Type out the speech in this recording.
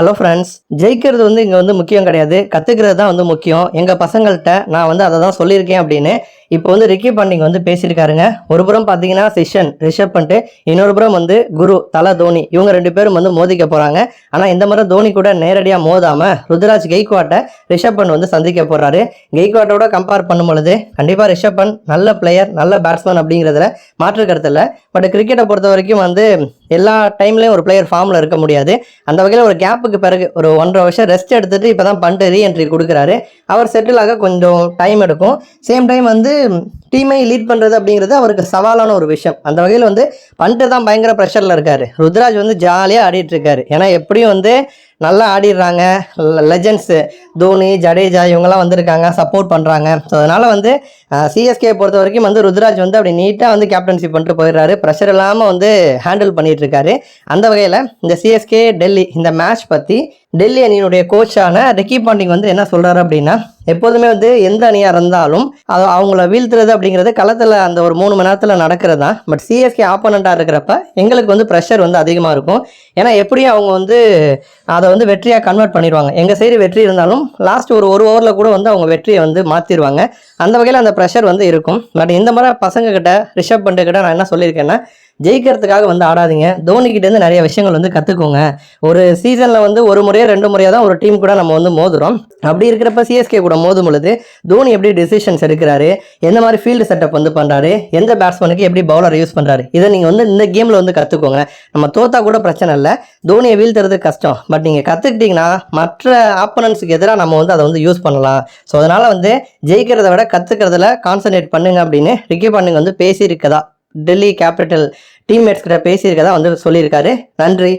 Hello friends ஜெயிக்கிறது வந்து இங்கே வந்து முக்கியம் கிடையாது. கற்றுக்கிறது தான் வந்து முக்கியம். எங்கள் பசங்கள்கிட்ட நான் வந்து அதை தான் சொல்லியிருக்கேன் அப்படின்னு இப்போ வந்து ரிக்கி பாண்டிங் வந்து பேசியிருக்காருங்க. ஒரு புறம் பார்த்தீங்கன்னா சிஷன் ரிஷப் பண்ணிட்டு இன்னொரு புறம் வந்து குரு தல தோனி இவங்க ரெண்டு பேரும் வந்து மோதிக்க போகிறாங்க ஆனால் இந்த மாதிரி தோனி கூட நேரடியாக மோதாமல் ருத்ராஜ் கெய்க்வாட்டை ரிஷப் பண்ட் வந்து சந்திக்க போகிறாரு கெய்க்வாட்டோட கம்பேர் பண்ணும் பொழுது கண்டிப்பாக ரிஷப் பண்ட் நல்ல பிளேயர் நல்ல பேட்ஸ்மேன் அப்படிங்கிறதுல மாற்று கருத்தில் இல்லை. பட் கிரிக்கெட்டை பொறுத்த வரைக்கும் வந்து எல்லா டைம்லேயும் ஒரு பிளேயர் ஃபார்மில் இருக்க முடியாது. அந்த வகையில் ஒரு கேப்புக்கு பிறகு ஒரு ஒன்றரை வருஷம் ரெஸ்ட் எடுத்துகிட்டு இப்போ தான் பண்ணிட்டு ரீஎன்ட்ரி கொடுக்குறாரு. அவர் செட்டில் ஆக கொஞ்சம் டைம் எடுக்கும். சேம் டைம் வந்து டீமை லீட் பண்ணுறது அப்படிங்கிறது அவருக்கு சவாலான ஒரு விஷயம். அந்த வகையில் வந்து பண்ணிட்டு தான் பயங்கர ப்ரெஷரில் இருக்கார். ருத்ராஜ் வந்து ஜாலியாக ஆடிட்டு இருக்காரு. ஏன்னா எப்படியும் வந்து நல்லா ஆடிடுறாங்க. லெஜண்ட்ஸு தோனி ஜடேஜா இவங்கெல்லாம் வந்திருக்காங்க சப்போர்ட் பண்ணுறாங்க ஸோ அதனால் வந்து சிஎஸ்கே பொறுத்த வரைக்கும் வந்து ருத்ராஜ் வந்து அப்படி நீட்டாக வந்து கேப்டன்ஷிப் பண்ணிட்டு போயிடுறாரு. ப்ரெஷர் இல்லாமல் வந்து ஹேண்டில் பண்ணிட்டு இருக்காரு அந்த வகையில் இந்த சிஎஸ்கே டெல்லி இந்த மேட்ச் பற்றி டெல்லி அணியினுடைய கோச்சான ரிக்கி பாண்டிங் வந்து என்ன சொல்கிறாரு அப்படின்னா எப்போதுமே வந்து எந்த அணியாக இருந்தாலும் அது அவங்கள வீழ்த்துறது அப்படிங்கிறது களத்தில் அந்த ஒரு மூணு மணி நேரத்தில் நடக்கிறது தான். பட் சிஎஸ்கே ஆப்போனண்ட்டாக இருக்கிறப்ப எங்களுக்கு வந்து ப்ரெஷர் வந்து அதிகமாக இருக்கும். ஏன்னா எப்படியும் அவங்க வந்து அதை வந்து வெற்றியாக கன்வெர்ட் பண்ணிடுவாங்க. எங்கள் சைடு வெற்றி இருந்தாலும் லாஸ்ட் ஒரு ஒரு ஓவரில் கூட வந்து அவங்க வெற்றியை வந்து மாற்றிடுவாங்க அந்த வகையில் அந்த ப்ரெஷர் வந்து இருக்கும். பட் இந்த மாதிரி பசங்கக்கிட்ட ரிஷப் பண்ட் கிட்ட நான் என்ன சொல்லியிருக்கேன்னா ஜெயிக்கிறதுக்காக வந்து ஆடாதீங்க. தோனிக்கிட்டேருந்து நிறைய விஷயங்கள் வந்து கற்றுக்கோங்க ஒரு சீசனில் வந்து ஒரு முறையோ ரெண்டு முறையாக தான் ஒரு டீம் கூட நம்ம வந்து மோதுகிறோம் அப்படி இருக்கிறப்ப சிஎஸ்கே கூட மோதும் பொழுது தோனி எப்படி டிசிஷன்ஸ் எடுக்கிறாரு? எந்த மாதிரி ஃபீல்டு செட்டப் வந்து பண்ணுறாரு எந்த பேட்ஸ்மேனுக்கு எப்படி பவுலர் யூஸ் பண்ணுறாரு இதை நீங்கள் வந்து இந்த கேமில் வந்து கற்றுக்கோங்க நம்ம தோத்தா கூட பிரச்சனை இல்லை. தோனியை வீழ்த்துறது கஷ்டம். பட் நீங்கள் கற்றுக்கிட்டிங்கன்னா மற்ற ஆப்பனன்ஸுக்கு எதிராக நம்ம வந்து அதை வந்து யூஸ் பண்ணலாம். ஸோ அதனால் வந்து ஜெயிக்கிறத விட கற்றுக்கிறதுல கான்சன்ட்ரேட் பண்ணுங்க அப்படின்னு ரிக்கி பண்ணுங்க வந்து பேசியிருக்கதா. டெல்லி கேபிட்டல் டீம்மேட்ஸ் கிட்ட பேசியிருக்கதா வந்து சொல்லியிருக்காரு. நன்றி.